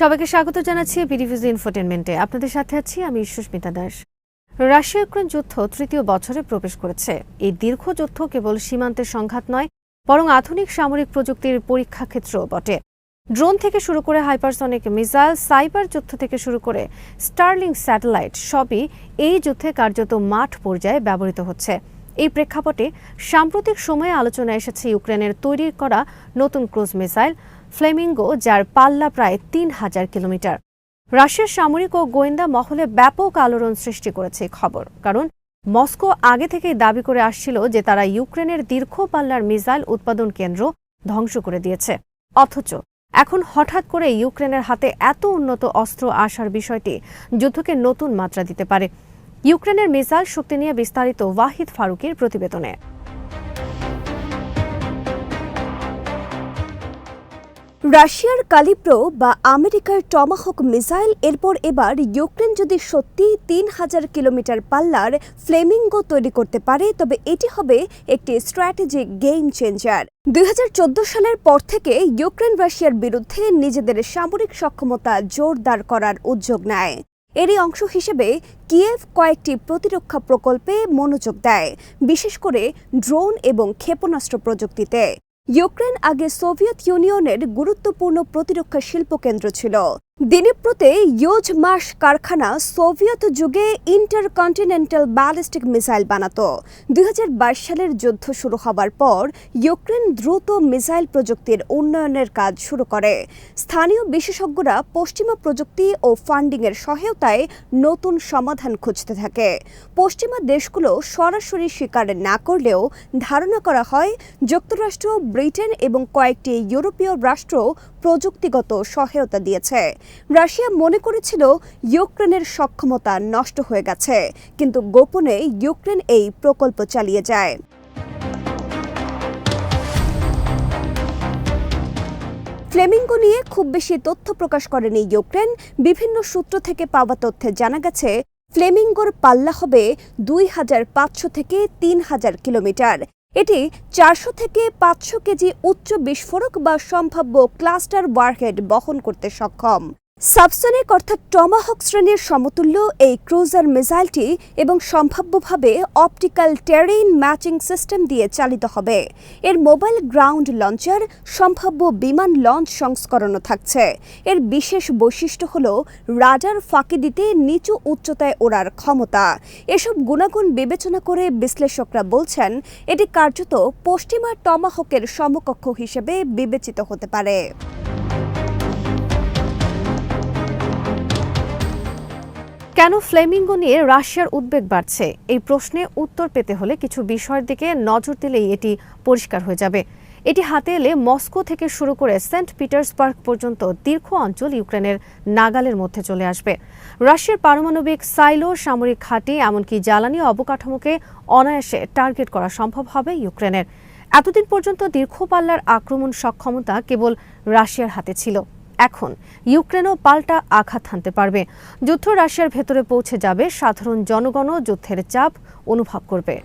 সবাইকে স্বাগত জানাচ্ছি বিডিভিজ ইনফোটেনমেন্টে। আপনাদের সাথে আছি আমি সুস্মিতা দাস। রাশিয়া ইউক্রেন যুদ্ধ তৃতীয় বছরে প্রবেশ করেছে। এই দীর্ঘ যুদ্ধ কেবল সীমান্তের সংঘাত নয়, বরং আধুনিক সামরিক প্রযুক্তির পরীক্ষা ক্ষেত্রও বটে। ড্রোন থেকে শুরু করে হাইপারসনিক মিসাইল, সাইবার যুদ্ধ থেকে শুরু করে স্টার্লিং স্যাটেলাইট সবই এই যুদ্ধে কার্যত মাঠ পর্যায়ে ব্যবহৃত হচ্ছে। এই প্রেক্ষাপটে সাম্প্রতিক সময়ে আলোচনায় এসেছে ইউক্রেনের তৈরি করা নতুন ক্রুজ মিসাইল ফ্লেমিঙ্গো, যার পাল্লা প্রায় তিন হাজার কিলোমিটার। রাশিয়ার সামরিক ও গোয়েন্দা মহলে ব্যাপক আলোড়ন সৃষ্টি করেছে খবর, কারণ মস্কো আগে থেকেই দাবি করে আসছিল যে তারা ইউক্রেনের দীর্ঘ পাল্লার মিসাইল উৎপাদন কেন্দ্র ধ্বংস করে দিয়েছে। অথচ এখন হঠাৎ করে ইউক্রেনের হাতে এত উন্নত অস্ত্র আসার বিষয়টি যুদ্ধকে নতুন মাত্রা দিতে পারে। ইউক্রেনের মিসাইল শক্তি নিয়ে বিস্তারিত ওয়াহিদ ফারুকের প্রতিবেদনে। রাশিয়ার কালিপ্রো বা আমেরিকার টমাহক মিসাইল, এরপর এবার ইউক্রেন যদি সত্যি তিন হাজার কিলোমিটার পাল্লার ফ্লেমিঙ্গো তৈরি করতে পারে, তবে এটি হবে একটি স্ট্র্যাটেজিক গেম চেঞ্জার দুই হাজার চোদ্দ সালের পর থেকে ইউক্রেন রাশিয়ার বিরুদ্ধে নিজেদের সামরিক সক্ষমতা জোরদার করার উদ্যোগ নেয়। এরই অংশ হিসেবে কিয়েভ কয়েকটি প্রতিরক্ষা প্রকল্পে মনোযোগ দেয়, বিশেষ করে ড্রোন এবং ক্ষেপণাস্ত্র প্রযুক্তিতে। ইউক্রেন আগে সোভিয়েত ইউনিয়নের গুরুত্বপূর্ণ প্রতিরক্ষা শিল্পকেন্দ্র ছিল। দিনীপ্রতে ইয়োজ মাস কারখানা সোভিয়েত যুগে ইন্টারকন্টিনেন্টাল ব্যালিস্টিক মিসাইল বানাতো। দুই সালের যুদ্ধ শুরু হবার পর ইউক্রেন দ্রুত মিসাইল প্রযুক্তির উন্নয়নের কাজ শুরু করে। স্থানীয় বিশেষজ্ঞরা পশ্চিমা প্রযুক্তি ও ফান্ডিংয়ের সহায়তায় নতুন সমাধান খুঁজতে থাকে। পশ্চিমা দেশগুলো সরাসরি স্বীকার না করলেও ধারণা করা হয়, যুক্তরাষ্ট্র, ব্রিটেন এবং কয়েকটি ইউরোপীয় রাষ্ট্র প্রযুক্তিগত সহায়তা দিয়েছে। রাশিয়া মনে করেছিল ইউক্রেনের সক্ষমতা নষ্ট হয়ে গেছে, কিন্তু গোপনে ইউক্রেন এই প্রকল্প চালিয়ে যায়। ফ্লেমিঙ্গো নিয়ে খুব বেশি তথ্য প্রকাশ করেনি ইউক্রেন। বিভিন্ন সূত্র থেকে পাওয়া তথ্যে জানা গেছে, ফ্লেমিঙ্গোর পাল্লা হবে দুই হাজার পাঁচশো থেকে তিন হাজার কিলোমিটার। এটি চারশো থেকে পাঁচশো কেজি উচ্চ বিস্ফোরক বা সম্ভাব্য ক্লাস্টার ওয়ারহেড বহন করতে সক্ষম। সাবসনিক অর্থাৎ টমাহক শ্রেণির সমতুল্য এই ক্রুজার মিসাইলটি এবং সম্ভাব্যভাবে অপটিক্যাল টেরেইন ম্যাচিং সিস্টেম দিয়ে চালিত হবে। এর মোবাইল গ্রাউন্ড লঞ্চার, সম্ভাব্য বিমান লঞ্চ সংস্করণও থাকছে। এর বিশেষ বৈশিষ্ট্য হল রাডার ফাঁকি দিতে নিচু উচ্চতায় ওড়ার ক্ষমতা। এসব গুণাগুণ বিবেচনা করে বিশ্লেষকরা বলছেন, এটি কার্যত পশ্চিমা টমাহকের সমকক্ষ হিসেবে বিবেচিত হতে পারে। কেন ফ্লেমিঙ্গো নিয়ে রাশিয়ার উদ্বেগ বাড়ছে? এই প্রশ্নে উত্তর পেতে হলে কিছু বিষয়ের দিকে নজর দিলেই এটি পরিষ্কার হয়ে যাবে। এটি হাতে এলে মস্কো থেকে শুরু করে সেন্ট পিটার্সবার্গ পর্যন্ত দীর্ঘ অঞ্চল ইউক্রেনের নাগালের মধ্যে চলে আসবে। রাশিয়ার পারমাণবিক সাইলো সামরিক ঘাঁটি, এমনকি জ্বালানি অবকাঠামোকে অনায়াসে টার্গেট করা সম্ভব হবে ইউক্রেনের। এতদিন পর্যন্ত দীর্ঘ পাল্লার আক্রমণ সক্ষমতা কেবল রাশিয়ার হাতে ছিল। এখন ইউক্রেনও পাল্টা আঘাত হানতে পারবে। যুদ্ধ রাশিয়ার ভেতরে পৌঁছে যাবে, সাধারণ জনগণও যুদ্ধের চাপ অনুভব করবে।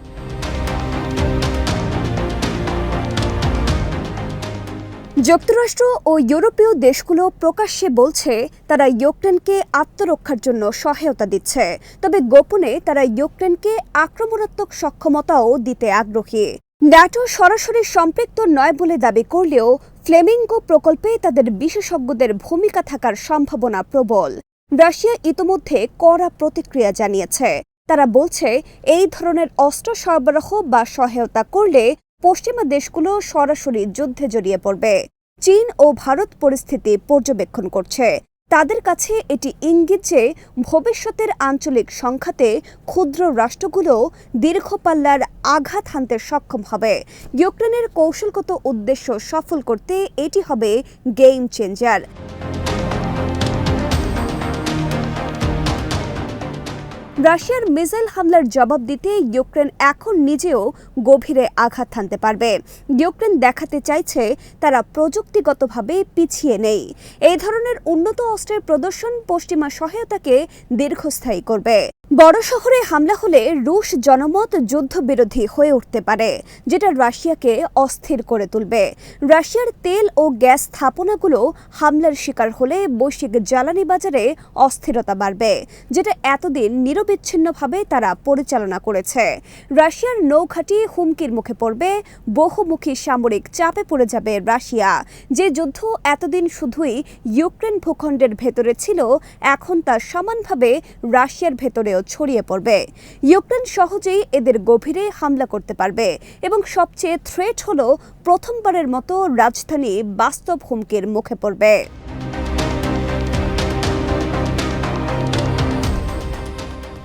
যুক্তরাষ্ট্র ও ইউরোপীয় দেশগুলো প্রকাশ্যে বলছে, তারা ইউক্রেনকে আত্মরক্ষার জন্য সহায়তা দিচ্ছে। তবে গোপনে তারা ইউক্রেনকে আক্রমণাত্মক সক্ষমতাও দিতে আগ্রহী। ন্যাটো সরাসরি সম্পৃক্ত নয় বলে দাবি করলেও ফ্লেমিঙ্গো প্রকল্পে তাদের বিশেষজ্ঞদের ভূমিকা থাকার সম্ভাবনা প্রবল। রাশিয়া ইতোমধ্যে কড়া প্রতিক্রিয়া জানিয়েছে। তারা বলছে, এই ধরনের অস্ত্র সরবরাহ বা সহায়তা করলে পশ্চিমা দেশগুলো সরাসরি যুদ্ধে জড়িয়ে পড়বে। চীন ও ভারত পরিস্থিতি পর্যবেক্ষণ করছে। তাদের কাছে এটি ইঙ্গিত যে ভবিষ্যতের আঞ্চলিক সংখ্যাতে ক্ষুদ্র রাষ্ট্রগুলো দীর্ঘ পাল্লার আঘাত হানতে সক্ষম হবে। ইউক্রেনের কৌশলগত উদ্দেশ্য সফল করতে এটি হবে গেম চেঞ্জার রাশিয়ার মিসাইল হামলার জবাব দিতে ইউক্রেন এখন নিজেও গভীরে আঘাত থানতে পারবে। ইউক্রেন দেখাতে চাইছে তারা প্রযুক্তিগতভাবে পিছিয়ে নেই। এই ধরনের উন্নত অস্ত্রের প্রদর্শন পশ্চিমা সহায়তাকে দীর্ঘস্থায়ী করবে। বড় শহরে হামলা হলে রুশ জনমত যুদ্ধবিরোধী হয়ে উঠতে পারে, যেটা রাশিয়াকে অস্থির করে তুলবে। রাশিয়ার তেল ও গ্যাস স্থাপনাগুলো হামলার শিকার হলে বৈশ্বিক জ্বালানি বাজারে অস্থিরতা বাড়বে, যেটা এতদিন নিরবিচ্ছিন্নভাবে তারা পরিচালনা করেছে। রাশিয়ার নৌঘাঁটি হুমকির মুখে পড়বে, বহুমুখী সামরিক চাপে পড়ে যাবে রাশিয়া। যে যুদ্ধ এতদিন শুধুই ইউক্রেন ভূখণ্ডের ভেতরে ছিল, এখন তা সমানভাবে রাশিয়ার ভেতরেও ছড়িয়ে পড়বে। ইউক্রেন সহজেই এদের গভীরে হামলা করতে পারবে এবং সবচেয়ে থ্রেট হল প্রথমবারের মতো রাজধানী বাস্তব হুমকির মুখে পড়বে।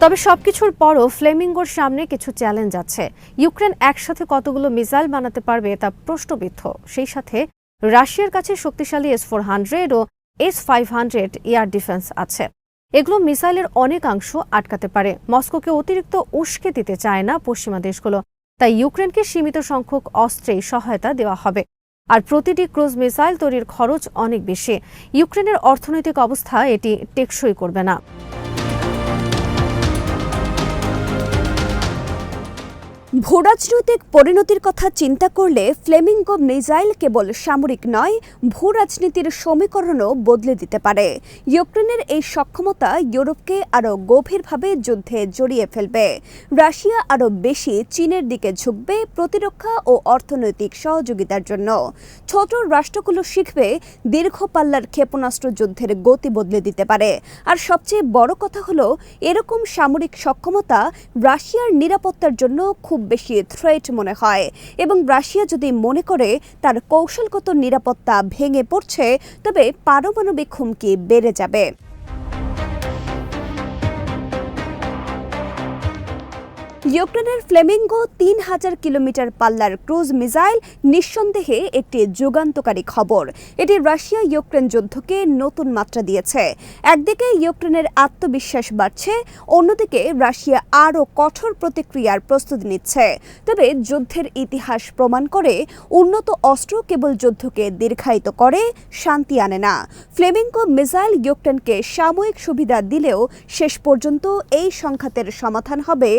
তবে সবকিছুর পরও ফ্লেমিঙ্গোর সামনে কিছু চ্যালেঞ্জ আছে। ইউক্রেন একসাথে কতগুলো মিসাইল বানাতে পারবে তা প্রশ্নবিদ্ধ। সেই সাথে রাশিয়ার কাছে শক্তিশালী এস ফোর হান্ড্রেড ও S five hundred air defence আছে। এগুলো মিসাইলের অনেকাংশ আটকাতে পারে। মস্কোকে অতিরিক্ত উস্কে দিতে চায় না পশ্চিমা দেশগুলো। তাই ইউক্রেনকে সীমিত সংখ্যক অস্ত্রে সহায়তা দেওয়া হবে। আর প্রতিটি ক্রুজ মিসাইল তৈরির খরচ অনেক বেশি। ইউক্রেনের অর্থনৈতিক অবস্থা এটি টেকসই করবে না। ভূরাজনৈতিক পরিণতির কথা চিন্তা করলে ফ্লেমিঙ্গো মিসাইল কেবল সামরিক নয় ভূ রাজনীতির সমীকরণও বদলে দিতে পারে। ইউক্রেনের এই সক্ষমতা ইউরোপকে আরও গভীরভাবে যুদ্ধে জড়িয়ে ফেলবে। রাশিয়া আরও বেশি চীনের দিকে ঝুঁকবে প্রতিরক্ষা ও অর্থনৈতিক সহযোগিতার জন্য। ছোট রাষ্ট্রগুলো শিখবে দীর্ঘ পাল্লার ক্ষেপণাস্ত্র যুদ্ধের গতি বদলে দিতে পারে। আর সবচেয়ে বড় কথা হলো, এরকম সামরিক সক্ষমতা রাশিয়ার নিরাপত্তার জন্য খুব বেশি থ্রেট মনে হয়। এবং রাশিয়া যদি মনে করে তার কৌশলগত নিরাপত্তা ভেঙে পড়ছে, তবে পারমাণবিক হুমকি বেড়ে যাবে। ইউক্রেনের ফ্লেমিঙ্গো তিন হাজার কিলোমিটার পাল্লার ক্রুজ মিসাইল নিঃসন্দেহে একটি যুগান্তকারী খবর। এটি রাশিয়া ইউক্রেন যুদ্ধকে নতুন মাত্রা দিয়েছে। একদিকে ইউক্রেনের আত্মবিশ্বাস বাড়ছে, অন্যদিকে রাশিয়া আরও কঠোর প্রতিক্রিয়ার প্রস্তুতি নিচ্ছে। তবে যুদ্ধের ইতিহাস প্রমাণ করে উন্নত অস্ত্র কেবল যুদ্ধকে দীর্ঘায়িত করে শান্তি আনে না। ফ্লেমিঙ্গো মিসাইল ইউক্রেনকে সাময়িক সুবিধা দিলেও শেষ পর্যন্ত এই সংঘাতের সমাধান হবে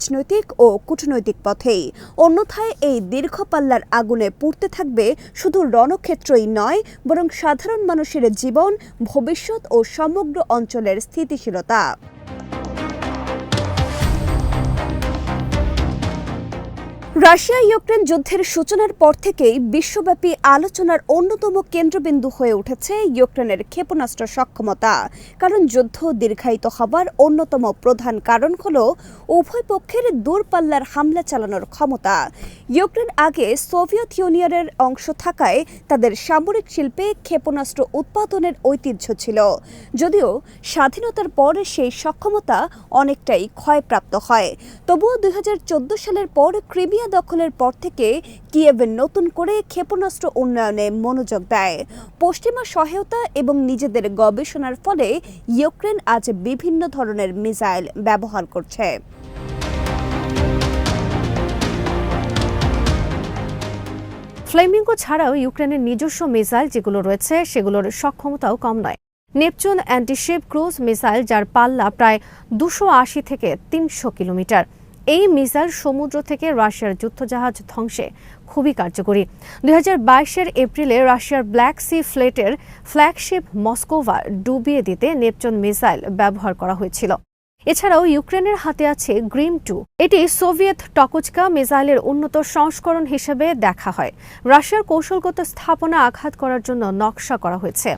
রাজনৈতিক ও কূটনৈতিক পথেই। অন্যথায় এই দীর্ঘ পাল্লার আগুনে পুড়তে থাকবে শুধু রণক্ষেত্রই নয়, বরং সাধারণ মানুষের জীবন, ভবিষ্যৎ ও সমগ্র অঞ্চলের স্থিতিশীলতা। রাশিয়া ইউক্রেন যুদ্ধের সূচনার পর থেকেই বিশ্বব্যাপী আলোচনার অন্যতম কেন্দ্রবিন্দু হয়ে উঠেছে ইউক্রেনের ক্ষেপণাস্ত্র সক্ষমতা। কারণ যুদ্ধ দীর্ঘায়িত হবার অন্যতম প্রধান কারণ হল উভয় পক্ষের দূরপাল্লার হামলা চালানোর ক্ষমতা। ইউক্রেন আগে সোভিয়েত ইউনিয়নের অংশ থাকায় তাদের সামরিক শিল্পে ক্ষেপণাস্ত্র উৎপাদনের ঐতিহ্য ছিল। যদিও স্বাধীনতার পর সেই সক্ষমতা অনেকটাই ক্ষয়প্রাপ্ত হয়। তবুও দুই হাজার চোদ্দ সালের পর ক্রিমিয়া দখলের পর থেকে কিয়েভ নতুন করে ক্ষেপণাস্ত্র উন্নয়নে মনোযোগ দেয়। পশ্চিমা সহায়তা এবং নিজেদের গবেষণার ফলে ইউক্রেন আজ বিভিন্ন ধরনের মিসাইল ব্যবহার করছে। ফ্লেমিঙ্গো ছাড়াও ইউক্রেনের নিজস্ব মিসাইল যেগুলো রয়েছে, সেগুলোর সক্ষমতাও কম নয়। নেপচুন অ্যান্টিশিপ ক্রুজ মিসাইল, যার পাল্লা প্রায় দুশো আশি থেকে তিনশো কিলোমিটার। এই মিসাইল সমুদ্র থেকে রাশিয়ার যুদ্ধজাহাজ ধ্বংসে খুবই কার্যকরী। দুই হাজার বাইশের এপ্রিলে রাশিয়ার ব্ল্যাক সি ফ্লেটের ফ্ল্যাগশিপ মস্কোভা ডুবিয়ে দিতে নেপচন মিসাইল ব্যবহার করা হয়েছিল। এছাড়াও ইউক্রেনের হাতে আছে গ্রিম টু। এটি সোভিয়েত টকুচকা মিসাইলের উন্নত সংস্করণ হিসেবে দেখা হয়। রাশিয়ার কৌশলগত স্থাপনা আঘাত করার জন্য নকশা করা হয়েছে।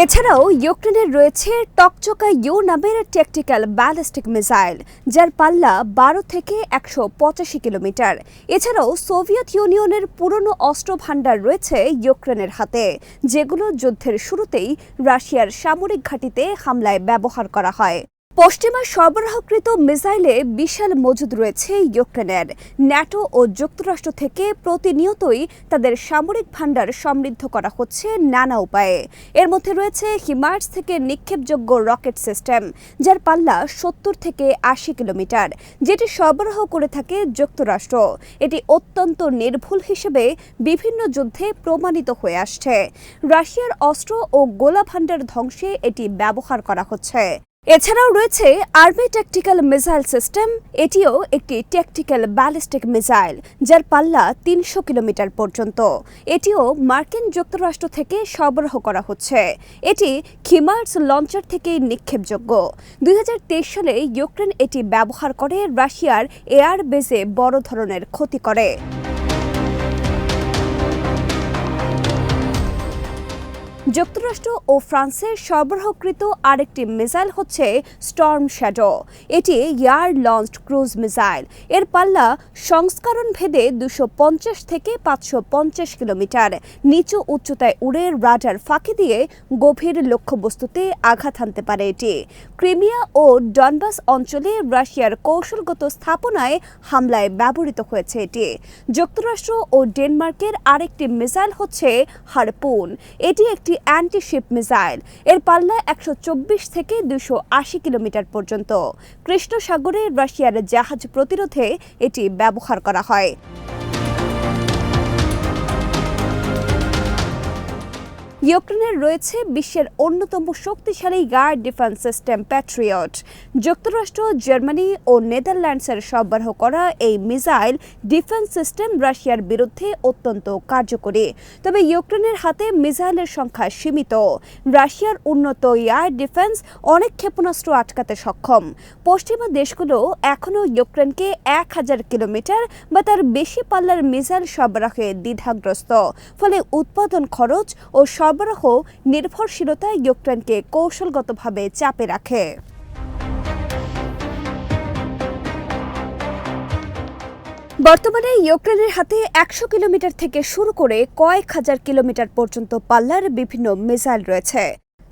এছাড়াও ইউক্রেনের রয়েছে টকচকা ইউ নামের ট্যাকটিক্যাল ব্যালিস্টিক মিসাইল যার পাল্লা বারো থেকে একশো পঁচাশি কিলোমিটার। এছাড়াও সোভিয়েত ইউনিয়নের পুরনো অস্ত্র ভাণ্ডার রয়েছে ইউক্রেনের হাতে, যেগুলো যুদ্ধের শুরুতেই রাশিয়ার সামরিক ঘাঁটিতে হামলায় ব্যবহার করা হয়। পশ্চিমা সরবরাহকৃত মিসাইলে বিশাল মজুদ রয়েছে ইউক্রেনের। ন্যাটো ও যুক্তরাষ্ট্র থেকে প্রতিনিয়তই তাদের সামরিক ভাণ্ডার সমৃদ্ধ করা হচ্ছে নানা উপায়ে। এর মধ্যে রয়েছে হিমার্স থেকে নিক্ষেপযোগ্য রকেট সিস্টেম, যার পাল্লা সত্তর থেকে আশি কিলোমিটার, যেটি সরবরাহ করে থাকে যুক্তরাষ্ট্র। এটি অত্যন্ত নির্ভুল হিসেবে বিভিন্ন যুদ্ধে প্রমাণিত হয়ে আসছে। রাশিয়ার অস্ত্র ও গোলা ভাণ্ডার ধ্বংসে এটি ব্যবহার করা হচ্ছে। এছাড়াও রয়েছে আর্মি ট্যাকটিক্যাল মিসাইল সিস্টেম এটিও একটি ট্যাকটিক্যাল ব্যালিস্টিক মিসাইল যার পাল্লা তিনশো কিলোমিটার পর্যন্ত। এটিও মার্কিন যুক্তরাষ্ট্র থেকে সরবরাহ করা হচ্ছে। এটি খিমার্স লঞ্চার থেকে নিক্ষেপযোগ্য। দুই হাজার তেইশ সালে ইউক্রেন এটি ব্যবহার করে রাশিয়ার এয়ার বেসে বড় ধরনের ক্ষতি করে। যুক্তরাষ্ট্র ও ফ্রান্সের সরবরাহকৃত আরেকটি মিসাইল হচ্ছে স্টর্ম শ্যাডো। এটি এয়ার লঞ্চড ক্রুজ মিসাইল। এর পাল্লা সংস্করণ ভেদে দুশো থেকে পাঁচশো পঞ্চাশ কিলোমিটার। নিচু উচ্চতায় উড়ে রাডার ফাঁকি দিয়ে গভীর লক্ষ্যবস্তুতে আঘাত হানতে পারে এটি। ক্রিমিয়া ও ডনবাস অঞ্চলে রাশিয়ার কৌশলগত স্থাপনায় হামলায় ব্যবহৃত হয়েছে এটি। যুক্তরাষ্ট্র ও ডেনমার্কের আরেকটি মিসাইল হচ্ছে হারপুন। এটি একটি অ্যান্টিশিপ মিসাইল এর পাল্লা একশো চব্বিশ থেকে দুশো কিলোমিটার পর্যন্ত। কৃষ্ণ সাগরে রাশিয়ার জাহাজ প্রতিরোধে এটি ব্যবহার করা হয়। ইউক্রেনের রয়েছে বিশ্বের অন্যতম শক্তিশালী এয়ার ডিফেন্স সিস্টেম প্যাট্রিয়ট। যুক্তরাষ্ট্র, জার্মানি ও নেদারল্যান্ডসের সরবরাহ করা এই মিসাইল ডিফেন্স সিস্টেম রাশিয়ার বিরুদ্ধে অত্যন্ত কার্যকরী। তবে ইউক্রেনের হাতে মিসাইলের সংখ্যা সীমিত। রাশিয়ার উন্নত এয়ার ডিফেন্স অনেক ক্ষেপণাস্ত্র আটকাতে সক্ষম। পশ্চিমা দেশগুলো এখনও ইউক্রেনকে এক হাজার কিলোমিটার বা তার বেশি পাল্লার মিসাইল সরবরাহে দ্বিধাগ্রস্ত। ফলে উৎপাদন খরচ ও সরবরাহ নির্ভরশীলতা ইউক্রেনকে কৌশলগতভাবে চাপে রাখে। বর্তমানে ইউক্রেনের হাতে একশো কিলোমিটার থেকে শুরু করে কয়েক হাজার কিলোমিটার পর্যন্ত পাল্লার বিভিন্ন মিসাইল রয়েছে।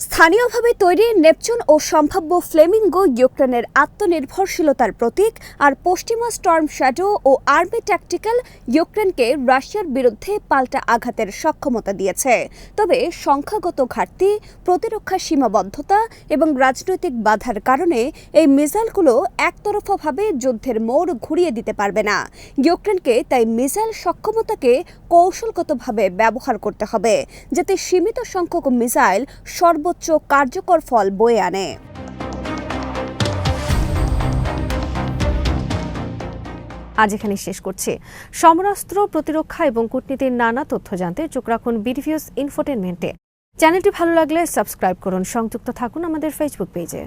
স্থানীয়ভাবে তৈরি নেপচুন ও সম্ভাব্য ফ্লেমিঙ্গো ইউক্রেনের আত্মনির্ভরশীলতার প্রতীক আর পশ্চিমা স্টর্ম শ্যাডো ও আর্মি ট্যাকটিক্যাল ইউক্রেনকে রাশিয়ার বিরুদ্ধে পাল্টা আঘাতের সক্ষমতা দিয়েছে। তবে সংখ্যাগত ঘাটতি, প্রতিরক্ষা সীমাবদ্ধতা এবং রাজনৈতিক বাধার কারণে এই মিসাইলগুলো একতরফাভাবে যুদ্ধের মোড় ঘুরিয়ে দিতে পারবে না। ইউক্রেনকে তাই মিসাইল সক্ষমতাকে কৌশলগতভাবে ব্যবহার করতে হবে, যাতে সীমিত সংখ্যক মিসাইল সর্বোচ্চ কার্যকর ফল বয়ে আনে। আজ এখানে শেষ করছি। সমরাস্ত্র প্রতিরক্ষা এবং কূটনীতির নানা তথ্য জানতে চোখ রাখুন বিডিভিউস ইনফোটেনমেন্টে চ্যানেলটি ভালো লাগলে সাবস্ক্রাইব করুন। সংযুক্ত থাকুন আমাদের ফেসবুক পেজে